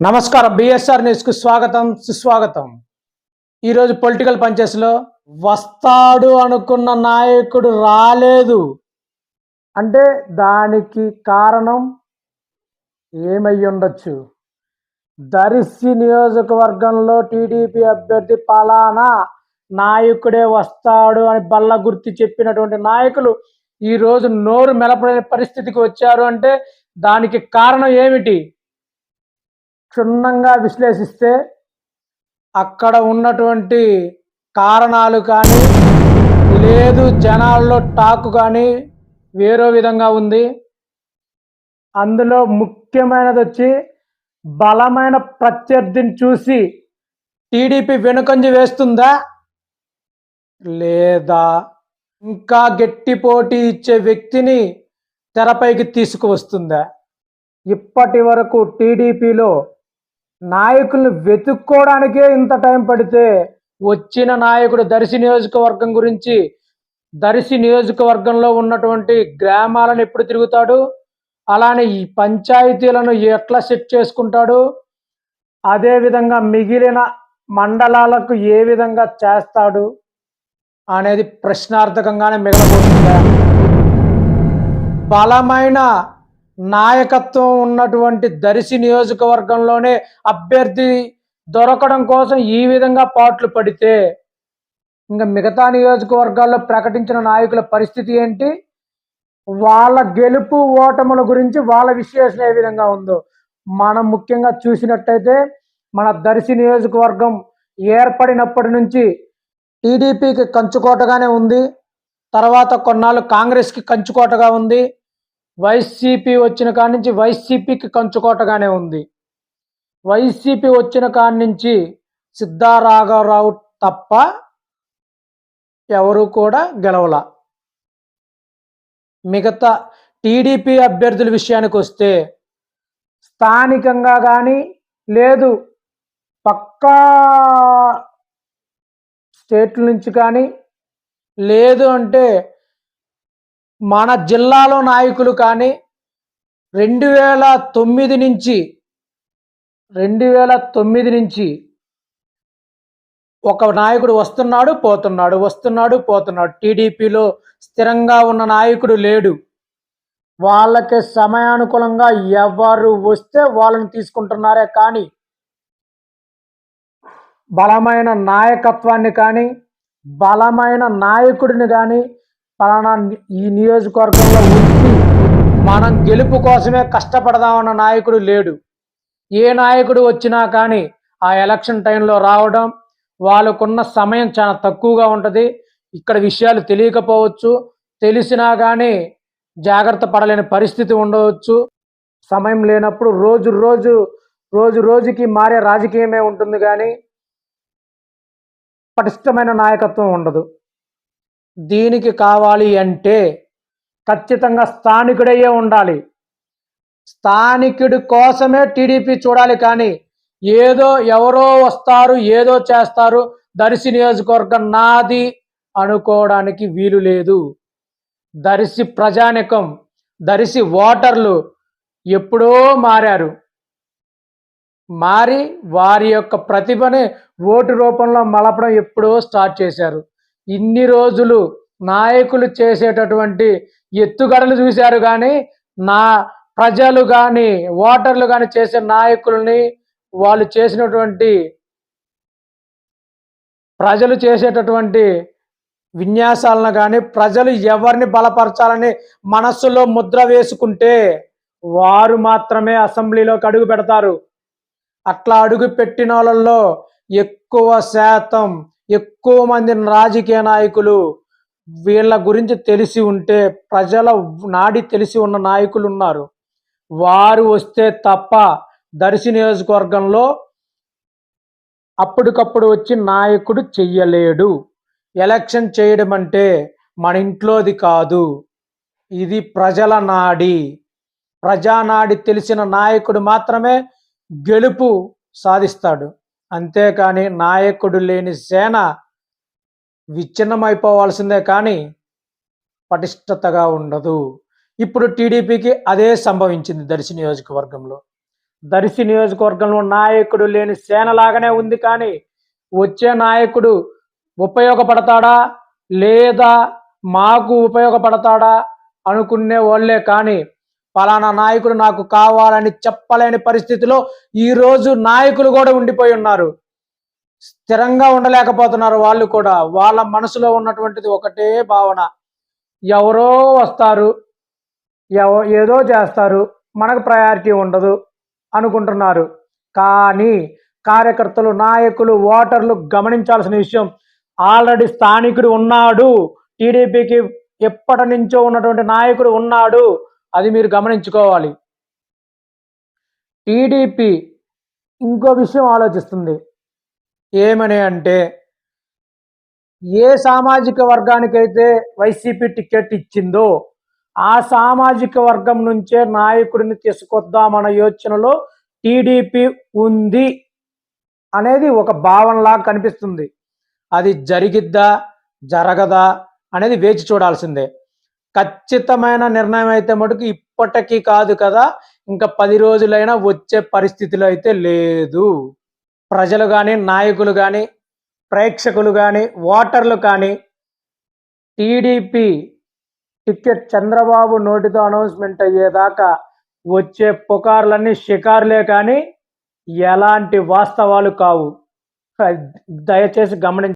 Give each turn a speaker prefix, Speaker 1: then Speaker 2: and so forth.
Speaker 1: నమస్కారం. బిఎస్ఆర్ న్యూస్కు స్వాగతం సుస్వాగతం. ఈరోజు పొలిటికల్ పంచెస్లో వస్తాడు అనుకున్న నాయకుడు రాలేదు. అంటే దానికి కారణం ఏమై ఉండొచ్చు దరిసి నియోజకవర్గంలో టీడీపీ అభ్యర్థి పలానా నాయకుడే వస్తాడు అని బల్ల గుర్తి చెప్పినటువంటి నాయకులు ఈరోజు నోరు మెలపడని పరిస్థితికి వచ్చారు అంటే దానికి కారణం ఏమిటి? క్షుణ్ణంగా విశ్లేషిస్తే అక్కడ ఉన్నటువంటి కారణాలు కానీ లేదు జనాల్లో టాక్ కానీ వేరే విధంగా ఉంది. అందులో ముఖ్యమైనది వచ్చి బలమైన ప్రత్యర్థిని చూసి టీడీపీ వెనుకంజి వేస్తుందా? లేదా ఇంకా గట్టి పోటీ ఇచ్చే వ్యక్తిని తెరపైకి తీసుకువస్తుందా? ఇప్పటి వరకు టీడీపీలో నాయకులను వెతుక్కోవడానికే ఇంత టైం పడితే వచ్చిన నాయకుడు దర్శి నియోజకవర్గం గురించి దర్శి నియోజకవర్గంలో ఉన్నటువంటి గ్రామాలను ఎప్పుడు తిరుగుతాడు? అలానే ఈ పంచాయతీలను ఎట్లా సెట్ చేసుకుంటాడు? అదేవిధంగా మిగిలిన మండలాలకు ఏ విధంగా చేస్తాడు అనేది ప్రశ్నార్థకంగానే మిగతా బలమైన నాయకత్వం ఉన్నటువంటి దర్శి నియోజకవర్గంలోనే అభ్యర్థి దొరకడం కోసం ఈ విధంగా పాట్లు పడితే ఇంకా మిగతా నియోజకవర్గాల్లో ప్రకటించిన నాయకుల పరిస్థితి ఏంటి? వాళ్ళ గెలుపు ఓటముల గురించి వాళ్ళ విశ్లేషణ ఏ విధంగా ఉందో. మనం ముఖ్యంగా చూసినట్టయితే మన దర్శి నియోజకవర్గం ఏర్పడినప్పటి నుంచి టీడీపీకి కంచుకోటగానే ఉంది. తర్వాత కొన్నాళ్ళు కాంగ్రెస్కి కంచుకోటగా ఉంది. వైసీపీ వచ్చిన కాడి నుంచి వైసీపీకి కంచుకోటగానే ఉంది. వైసీపీ వచ్చిన కాడి నుంచి సిద్ధారాఘవరావు తప్ప ఎవరు కూడా గెలవల. మిగతా టీడీపీ అభ్యర్థుల విషయానికి వస్తే స్థానికంగా కానీ లేదు. పక్కా స్టేట్ల నుంచి కానీ లేదు అంటే మన జిల్లాలో నాయకులు కానీ రెండు వేల తొమ్మిది నుంచి రెండు వేల తొమ్మిది నుంచి ఒక నాయకుడు వస్తున్నాడు పోతున్నాడు వస్తున్నాడు పోతున్నాడు. టీడీపీలో స్థిరంగా ఉన్న నాయకుడు లేడు. వాళ్ళకి సమయానుకూలంగా ఎవరు వస్తే వాళ్ళని తీసుకుంటున్నారే కానీ బలమైన నాయకత్వాన్ని కానీ బలమైన నాయకుడిని కానీ పలానా ఈ నియోజకవర్గంలో ఉంచి మనం గెలుపు కోసమే కష్టపడదామన్న నాయకుడు లేడు. ఏ నాయకుడు వచ్చినా కానీ ఆ ఎలక్షన్ టైంలో రావడం వాళ్ళకున్న సమయం చాలా తక్కువగా ఉంటుంది. ఇక్కడ విషయాలు తెలియకపోవచ్చు. తెలిసినా కానీ జాగ్రత్త పడలేని పరిస్థితి ఉండవచ్చు. సమయం లేనప్పుడు రోజు రోజు రోజు రోజుకి మారే రాజకీయమే ఉంటుంది కానీ పటిష్టమైన నాయకత్వం ఉండదు. దీనికి కావాలి అంటే ఖచ్చితంగా స్థానికుడయ్యే ఉండాలి. స్థానికుడి కోసమే టీడీపీ చూడాలి కానీ ఏదో ఎవరో వస్తారు ఏదో చేస్తారు దర్శి నియోజకవర్గం నాది అనుకోవడానికి వీలు లేదు. దర్శి ప్రజానికం దర్శి ఓటర్లు ఎప్పుడో మారారు. మారి వారి యొక్క ప్రతిభని ఓటు రూపంలో మలపడం ఎప్పుడో స్టార్ట్ చేశారు. ఇన్ని రోజులు నాయకులు చేసేటటువంటి ఎత్తుగడలు చూశారు కానీ నా ప్రజలు కానీ ఓటర్లు కానీ చేసే నాయకుల్ని వాళ్ళు చేసినటువంటి ప్రజలు చేసేటటువంటి విన్యాసాలను కానీ ప్రజలు ఎవరిని బలపరచాలని మనస్సులో ముద్ర వేసుకుంటే వారు మాత్రమే అసెంబ్లీలోకి అడుగు పెడతారు. అట్లా అడుగు పెట్టిన వాళ్ళల్లో ఎక్కువ శాతం ఎక్కువ మంది రాజకీయ నాయకులు వీళ్ళ గురించి తెలిసి ఉంటే ప్రజల నాడి తెలిసి ఉన్న నాయకులు ఉన్నారు. వారు వస్తే తప్ప దర్శి నియోజకవర్గంలో అప్పటికప్పుడు వచ్చి నాయకుడు చెయ్యలేడు. ఎలక్షన్ చేయడం అంటే మన ఇంట్లోది కాదు. ఇది ప్రజల నాడి. ప్రజానాడి తెలిసిన నాయకుడు మాత్రమే గెలుపు సాధిస్తాడు. అంతేకాని నాయకుడు లేని సేన విచ్ఛిన్నమైపోవాల్సిందే కానీ పటిష్టతగా ఉండదు. ఇప్పుడు టీడీపీకి అదే సంభవించింది దర్శి నియోజకవర్గంలో. దర్శి నియోజకవర్గంలో నాయకుడు లేని సేనలాగానే ఉంది కానీ వచ్చే నాయకుడు ఉపయోగపడతాడా లేదా మాకు ఉపయోగపడతాడా అనుకునే వాళ్ళే కానీ పలానా నాయకుడు నాకు కావాలని చెప్పలేని పరిస్థితిలో ఈరోజు నాయకులు కూడా ఉండిపోయి ఉన్నారు. స్థిరంగా ఉండలేకపోతున్నారు వాళ్ళు కూడా. వాళ్ళ మనసులో ఉన్నటువంటిది ఒకటే భావన. ఎవరో వస్తారు. ఎవ ఏదో చేస్తారు. మనకు ప్రయారిటీ ఉండదు అనుకుంటున్నారు. కానీ కార్యకర్తలు నాయకులు ఓటర్లు గమనించాల్సిన విషయం ఆల్రెడీ స్థానికుడు ఉన్నాడు. టీడీపీకి ఎప్పటి నుంచో ఉన్నటువంటి నాయకుడు ఉన్నాడు. అది మీరు గమనించుకోవాలి. టీడీపీ ఇంకో విషయం ఆలోచిస్తుంది. ఏమని అంటే ఏ సామాజిక వర్గానికైతే వైసీపీ టికెట్ ఇచ్చిందో ఆ సామాజిక వర్గం నుంచే నాయకుడిని తీసుకొద్దామన్న యోచనలో టీడీపీ ఉంది అనేది ఒక భావనలా కనిపిస్తుంది. అది జరిగిద్దా జరగదా అనేది వేచి చూడాల్సిందే. ఖచ్చితమైన నిర్ణయం అయితే మటుకు ఇప్పటికీ కాదు కదా. ఇంకా పది రోజులైనా వచ్చే పరిస్థితిలో అయితే లేదు. ప్రజలు కానీ నాయకులు కానీ ప్రేక్షకులు కానీ ఓటర్లు కానీ టీడీపీ టికెట్ చంద్రబాబు నోటితో అనౌన్స్మెంట్ అయ్యేదాకా వచ్చే పుకార్లన్నీ షికారులే కానీ ఎలాంటి వాస్తవాలు కావు. దయచేసి గమనించ